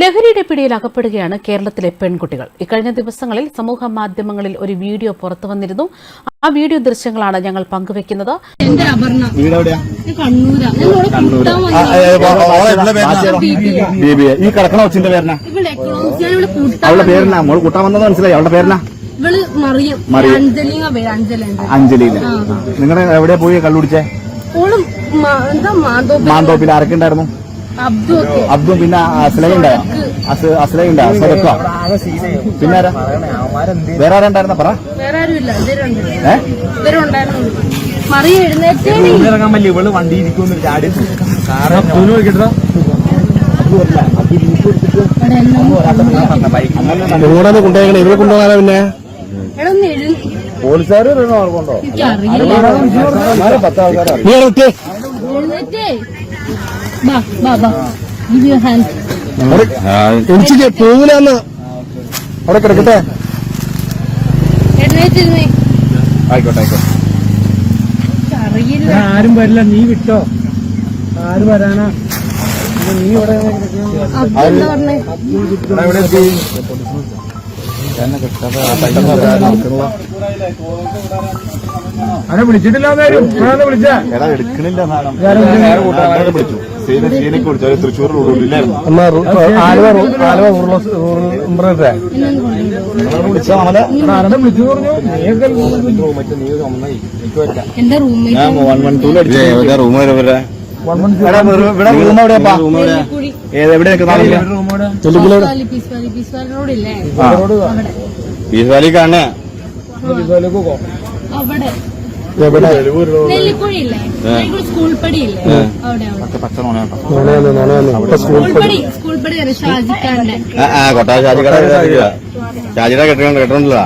ലഹരിയുടെ പിടിയിൽ അകപ്പെടുകയാണ് കേരളത്തിലെ പെൺകുട്ടികൾ. ഇക്കഴിഞ്ഞ ദിവസങ്ങളിൽ സമൂഹ മാധ്യമങ്ങളിൽ ഒരു വീഡിയോ പുറത്തു വന്നിരുന്നു. ആ വീഡിയോ ദൃശ്യങ്ങളാണ് ഞങ്ങൾ പങ്കുവെക്കുന്നത്. ഈ കിടക്കണ കൊച്ചിന്റെ അവളുടെ കൂട്ടാൻ വന്നത് മനസ്സിലായി. അവളുടെ നിങ്ങളുടെ എവിടെ പോയി കള്ളുടിച്ചേ മാന്തോപ്പിൽ ആരൊക്കെ ഉണ്ടായിരുന്നു? അബ്ദു പിന്നെ അസ്ലൈ ഉണ്ടായോ അസ്ലൈ ഉണ്ടാ സ്വരക്കോ പിന്നെ ആരാ? വേറെ ആരാ ഉണ്ടായിരുന്ന? പറ. ഇവൾ വണ്ടി ഇരിക്കുന്നു കൊണ്ടുപോകാനാ പിന്നെ? എടാ ഒന്ന് എഴുന്ന പോലീസുകാർ എനിക്കറിയില്ല. ബാ ബാ ബാ. ഗിവ് യുവർ ഹാൻഡ് എനിക്ക് പോകില്ലെന്ന് അവിടെ കിടക്കട്ടെ. എഴുന്നേറ്റിരുന്നേ ആയിക്കോട്ടെ ആയിക്കോട്ടെ. എനിക്കറിയില്ല. ആരും വരില്ല നീ വിട്ടോ. ആര് വരാനാ? നീ ഇവിടെ അബ്ദു അവനെ വിളിച്ചിട്ടില്ല എന്നാലും? വിളിച്ചാ? എടാ എടുക്കണില്ല സാധനം നേരെ കൂട്ടാൻ വിളിച്ചു. സീന സീനയ്ക്ക് വിളിച്ചു. അവർ തൃശ്ശൂർ റൂട്ടില്ലായിരുന്നു ആലുവ ആലുവ ഉമ്രത്തെ എന്നെ കൊണ്ടുപോയി വിളിച്ച നമ്മളെ ആരുടെ വിളിച്ചു പറഞ്ഞു? നീയൊക്കെ എന്റെ റൂംമേറ്റ് വൺ വൺ ടൂൽ അടിച്ചു. റൂം വരെ വൺ മൺ ഇവിടെ റൂം എവിടെയാ കുഴി ഏത് എവിടെ നിൽക്കുന്ന റോഡില്ലേ? അവിടെ കാണേ. അവിടെ. എവിടെ? നെല്ലിക്കുഴി ഇല്ലേ സ്കൂൾ പടി അവിടെ. അവിടെ പച്ച നോണ സ്കൂൾ പടി സ്കൂൾ പടി തന്നെ ഷാജിക്കാന്റെ കൊട്ടാ ഷാജിക്കട ഷാജിയുടെ കെട്ടിട്ടുണ്ട് കെട്ടിട്ടുണ്ടല്ലോ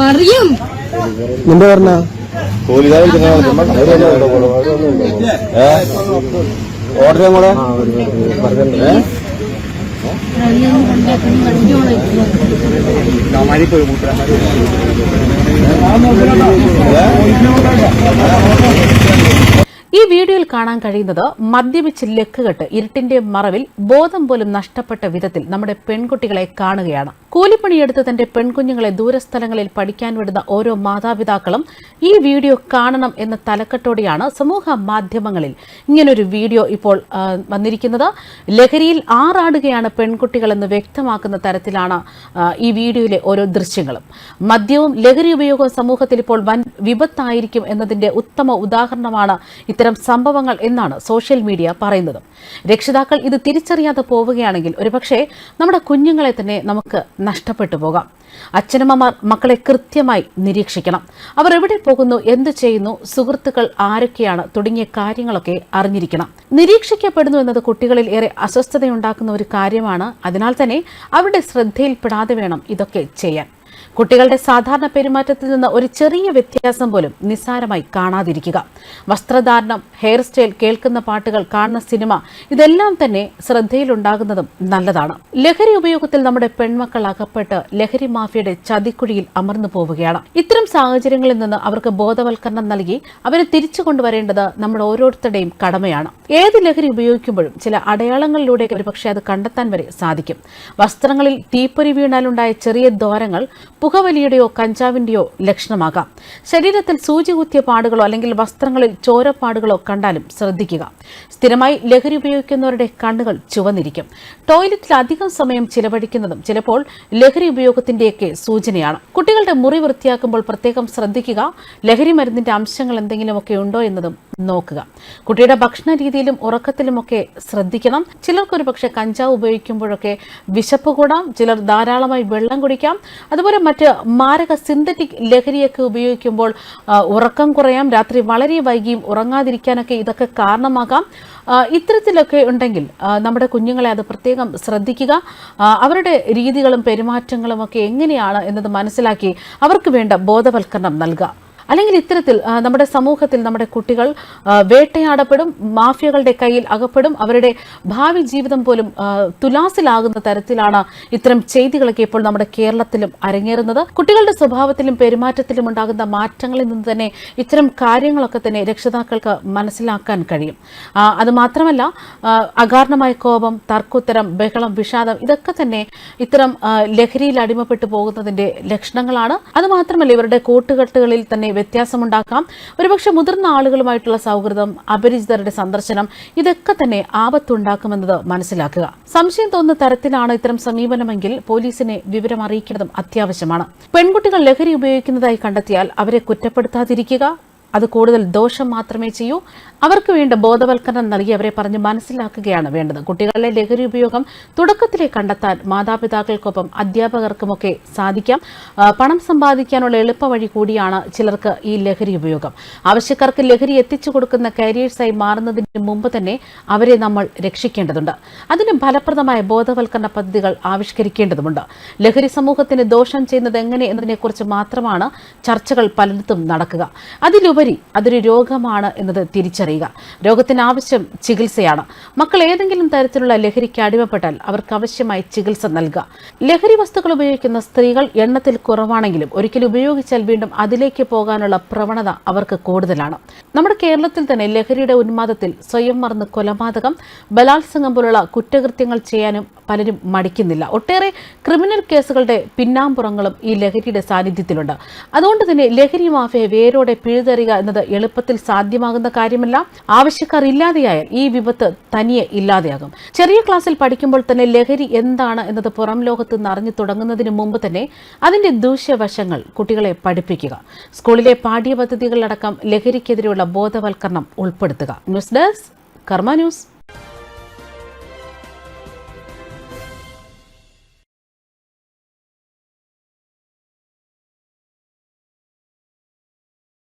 മറിയും. നിന്റെ പറഞ്ഞ ഓർഡർ കൂടെ പോയി ഈ വീഡിയോയിൽ കാണാൻ കഴിയുന്നത് മദ്യപിച്ച് ലക്കുകെട്ട് ഇരുട്ടിന്റെ മറവിൽ ബോധം പോലും നഷ്ടപ്പെട്ട വിധത്തിൽ നമ്മുടെ പെൺകുട്ടികളെ കാണുകയാണ്. കൂലിപ്പണിയെടുത്ത് തന്റെ പെൺകുഞ്ഞുങ്ങളെ ദൂരസ്ഥലങ്ങളിൽ പഠിക്കാൻ വിടുന്ന ഓരോ മാതാപിതാക്കളും ഈ വീഡിയോ കാണണം എന്ന തലക്കെട്ടോടെയാണ് സമൂഹ മാധ്യമങ്ങളിൽ ഇങ്ങനൊരു വീഡിയോ ഇപ്പോൾ വന്നിരിക്കുന്നത്. ലഹരിയിൽ ആറാടുകയാണ് പെൺകുട്ടികളെന്ന് വ്യക്തമാക്കുന്ന തരത്തിലാണ് ഈ വീഡിയോയിലെ ഓരോ ദൃശ്യങ്ങളും. മദ്യവും ലഹരി ഉപയോഗവും സമൂഹത്തിൽ ഇപ്പോൾ വൻ വിപത്തായിരിക്കും എന്നതിന്റെ ഉത്തമ ഉദാഹരണമാണ് ഇത്തരം സംഭവങ്ങൾ എന്നാണ് സോഷ്യൽ മീഡിയ പറയുന്നത്. രക്ഷിതാക്കൾ ഇത് തിരിച്ചറിയാതെ പോവുകയാണെങ്കിൽ ഒരുപക്ഷെ നമ്മുടെ കുഞ്ഞുങ്ങളെ തന്നെ നമുക്ക് നഷ്ടപ്പെട്ടു പോകാം. അച്ഛനമ്മമാർ മക്കളെ കൃത്യമായി നിരീക്ഷിക്കണം. അവർ എവിടെ പോകുന്നു എന്ത് ചെയ്യുന്നു സുഹൃത്തുക്കൾ ആരൊക്കെയാണ് തുടങ്ങിയ കാര്യങ്ങളൊക്കെ അറിഞ്ഞിരിക്കണം. നിരീക്ഷിക്കപ്പെടുന്നു എന്നത് കുട്ടികളിൽ ഏറെ അസ്വസ്ഥതയുണ്ടാക്കുന്ന ഒരു കാര്യമാണ്. അതിനാൽ തന്നെ അവരുടെ ശ്രദ്ധയിൽപ്പെടാതെ വേണം ഇതൊക്കെ ചെയ്യാൻ. കുട്ടികളുടെ സാധാരണ പെരുമാറ്റത്തിൽ നിന്ന് ഒരു ചെറിയ വ്യത്യാസം പോലും നിസ്സാരമായി കാണാതിരിക്കുക. വസ്ത്രധാരണം ഹെയർ സ്റ്റൈൽ കേൾക്കുന്ന പാട്ടുകൾ കാണുന്ന സിനിമ ഇതെല്ലാം തന്നെ ശ്രദ്ധയിലുണ്ടാകുന്നതും നല്ലതാണ്. ലഹരി ഉപയോഗത്തിൽ നമ്മുടെ പെൺമക്കൾ അകപ്പെട്ട് ലഹരി മാഫിയയുടെ ചതിക്കുഴിയിൽ അമർന്നു പോവുകയാണ്. ഇത്തരം സാഹചര്യങ്ങളിൽ നിന്ന് അവർക്ക് ബോധവൽക്കരണം നൽകി അവരെ തിരിച്ചു കൊണ്ടുവരേണ്ടത് നമ്മൾ ഓരോരുത്തരുടെയും കടമയാണ്. ഏത് ലഹരി ഉപയോഗിക്കുമ്പോഴും ചില അടയാളങ്ങളിലൂടെ ഒരുപക്ഷെ അത് കണ്ടെത്താൻ വരെ സാധിക്കും. വസ്ത്രങ്ങളിൽ തീപ്പൊരി വീണാലുണ്ടായ ചെറിയ ദ്വാരങ്ങൾ പുകവലിയുടെയോ കഞ്ചാവിന്റെയോ ലക്ഷണമാകാം. ശരീരത്തിൽ സൂചി കുത്തിയ പാടുകളോ അല്ലെങ്കിൽ വസ്ത്രങ്ങളിൽ ചോരപ്പാടുകളോ കണ്ടാലും ശ്രദ്ധിക്കുക. സ്ഥിരമായി ലഹരി ഉപയോഗിക്കുന്നവരുടെ കണ്ണുകൾ ചുവന്നിരിക്കും. ടോയ്ലറ്റിൽ അധികം സമയം ചിലവഴിക്കുന്നതും ചിലപ്പോൾ ലഹരി ഉപയോഗത്തിന്റെയൊക്കെ സൂചനയാണ്. കുട്ടികളുടെ മുറി വൃത്തിയാക്കുമ്പോൾ പ്രത്യേകം ശ്രദ്ധിക്കുക. ലഹരി മരുന്നിന്റെ അംശങ്ങൾ എന്തെങ്കിലുമൊക്കെ ഉണ്ടോ എന്നതും നോക്കുക. കുട്ടിയുടെ ഭക്ഷണ രീതിയിലും ഉറക്കത്തിലുമൊക്കെ ശ്രദ്ധിക്കണം. ചിലർക്ക് ഒരു പക്ഷേ കഞ്ചാവ് ഉപയോഗിക്കുമ്പോഴൊക്കെ വിശപ്പ് കൂടാം. ചിലർ ധാരാളമായി വെള്ളം കുടിക്കാം. അതുപോലെ മറ്റ് മാരക സിന്തറ്റിക് ലഹരിയൊക്കെ ഉപയോഗിക്കുമ്പോൾ ഉറക്കം കുറയാം. രാത്രി വളരെ വൈകിയും ഉറങ്ങാതിരിക്കാനൊക്കെ ഇതൊക്കെ കാരണമാകാം. ഇത്തരത്തിലൊക്കെ ഉണ്ടെങ്കിൽ നമ്മുടെ കുഞ്ഞുങ്ങളെ അത് പ്രത്യേകം ശ്രദ്ധിക്കുക. അവരുടെ രീതികളും പെരുമാറ്റങ്ങളും ഒക്കെ എങ്ങനെയാണ് എന്നത് മനസ്സിലാക്കി അവർക്ക് വേണ്ട ബോധവൽക്കരണം നൽകുക. അല്ലെങ്കിൽ ഇത്തരത്തിൽ നമ്മുടെ സമൂഹത്തിൽ നമ്മുടെ കുട്ടികൾ വേട്ടയാടപ്പെടും മാഫിയകളുടെ കയ്യിൽ അകപ്പെടും അവരുടെ ഭാവി ജീവിതം പോലും തുലാസിലാകുന്ന തരത്തിലാണ് ഇത്തരം ചെയ്തികളൊക്കെ ഇപ്പോൾ നമ്മുടെ കേരളത്തിലും അരങ്ങേറുന്നത്. കുട്ടികളുടെ സ്വഭാവത്തിലും പെരുമാറ്റത്തിലും ഉണ്ടാകുന്ന മാറ്റങ്ങളിൽ നിന്ന് തന്നെ ഇത്തരം കാര്യങ്ങളൊക്കെ തന്നെ രക്ഷിതാക്കൾക്ക് മനസ്സിലാക്കാൻ കഴിയും. അതുമാത്രമല്ല അത് മാത്രമല്ല അകാരണമായ കോപം തർക്കുത്തരം ബഹളം വിഷാദം ഇതൊക്കെ തന്നെ ഇത്തരം ലഹരിയിൽ അടിമപ്പെട്ടു പോകുന്നതിന്റെ ലക്ഷണങ്ങളാണ്. അതുമാത്രമല്ല ഇവരുടെ കൂട്ടുകെട്ടുകളിൽ തന്നെ വ്യത്യാസമുണ്ടാക്കാം. ഒരുപക്ഷെ മുതിർന്ന ആളുകളുമായിട്ടുള്ള സൗഹൃദം അപരിചിതരുടെ സന്ദർശനം ഇതൊക്കെ തന്നെ ആപത്തുണ്ടാക്കുമെന്നത് മനസ്സിലാക്കുക. സംശയം തോന്നുന്ന തരത്തിലാണ് ഇത്തരം സമീപനമെങ്കിൽ പോലീസിനെ വിവരം അറിയിക്കുന്നതും അത്യാവശ്യമാണ്. പെൺകുട്ടികൾ ലഹരി ഉപയോഗിക്കുന്നതായി കണ്ടെത്തിയാൽ അവരെ കുറ്റപ്പെടുത്താതിരിക്കുക അത് കൂടുതൽ ദോഷം മാത്രമേ ചെയ്യൂ. അവർക്ക് വേണ്ട ബോധവൽക്കരണം നൽകി അവരെ പറഞ്ഞ് മനസ്സിലാക്കുകയാണ് വേണ്ടത്. കുട്ടികളിലെ ലഹരി ഉപയോഗം തുടക്കത്തിലെ കണ്ടെത്താൻ മാതാപിതാക്കൾക്കൊപ്പം അധ്യാപകർക്കുമൊക്കെ സാധിക്കാം. പണം സമ്പാദിക്കാനുള്ള എളുപ്പവഴി കൂടിയാണ് ചിലർക്ക് ഈ ലഹരി ഉപയോഗം. ആവശ്യക്കാർക്ക് ലഹരി എത്തിച്ചു കൊടുക്കുന്ന കാരിയേഴ്സായി മാറുന്നതിന് മുമ്പ് തന്നെ അവരെ നമ്മൾ രക്ഷിക്കേണ്ടതുണ്ട്. അതിന് ഫലപ്രദമായ ബോധവൽക്കരണ പദ്ധതികൾ ആവിഷ്കരിക്കേണ്ടതുണ്ട് ലഹരി സമൂഹത്തിന് ദോഷം ചെയ്യുന്നത് എങ്ങനെ എന്നതിനെക്കുറിച്ച് മാത്രമാണ് ചർച്ചകൾ പലയിടത്തും നടക്കുക. അതിലുപരി അതൊരു രോഗമാണ് എന്നത് തിരിച്ചറിയുക. രോഗത്തിന് ആവശ്യം ചികിത്സയാണ്. മക്കൾ ഏതെങ്കിലും തരത്തിലുള്ള ലഹരിക്ക് അടിമപ്പെട്ടാൽ അവർക്ക് ആവശ്യമായി ചികിത്സ നൽകുക. ലഹരി വസ്തുക്കൾ ഉപയോഗിക്കുന്ന സ്ത്രീകൾ എണ്ണത്തിൽ കുറവാണെങ്കിലും ഒരിക്കലും ഉപയോഗിച്ചാൽ വീണ്ടും അതിലേക്ക് പോകാനുള്ള പ്രവണത അവർക്ക് കൂടുതലാണ്. നമ്മുടെ കേരളത്തിൽ തന്നെ ലഹരിയുടെ ഉന്മാദത്തിൽ സ്വയം മറന്ന് കൊലപാതകം ബലാത്സംഗം പോലുള്ള കുറ്റകൃത്യങ്ങൾ ചെയ്യാനും പലരും മടിക്കുന്നില്ല. ഒട്ടേറെ ക്രിമിനൽ കേസുകളുടെ പിന്നാമ്പുറങ്ങളും ഈ ലഹരിയുടെ സാന്നിധ്യത്തിലുണ്ട്. അതുകൊണ്ട് തന്നെ ലഹരി മാഫിയെ വേരോടെ പിഴുതെറിയുക എന്നത് എളുപ്പത്തിൽ സാധ്യമാകുന്ന കാര്യമല്ല. ആവശ്യക്കാർ ഇല്ലാതെയായാൽ ഈ വിപത്ത് തനിയെ ഇല്ലാതെയാകും. ചെറിയ ക്ലാസ്സിൽ പഠിക്കുമ്പോൾ തന്നെ ലഹരി എന്താണ് എന്നത് പുറം ലോകത്ത് നിന്ന് അറിഞ്ഞു തുടങ്ങുന്നതിന് മുമ്പ് തന്നെ അതിന്റെ ദൂഷ്യവശങ്ങൾ കുട്ടികളെ പഠിപ്പിക്കുക. സ്കൂളിലെ പാഠ്യപദ്ധതികളടക്കം ലഹരിക്കെതിരെയുള്ള ബോധവൽക്കരണം ഉൾപ്പെടുത്തുക. News desk Karma news.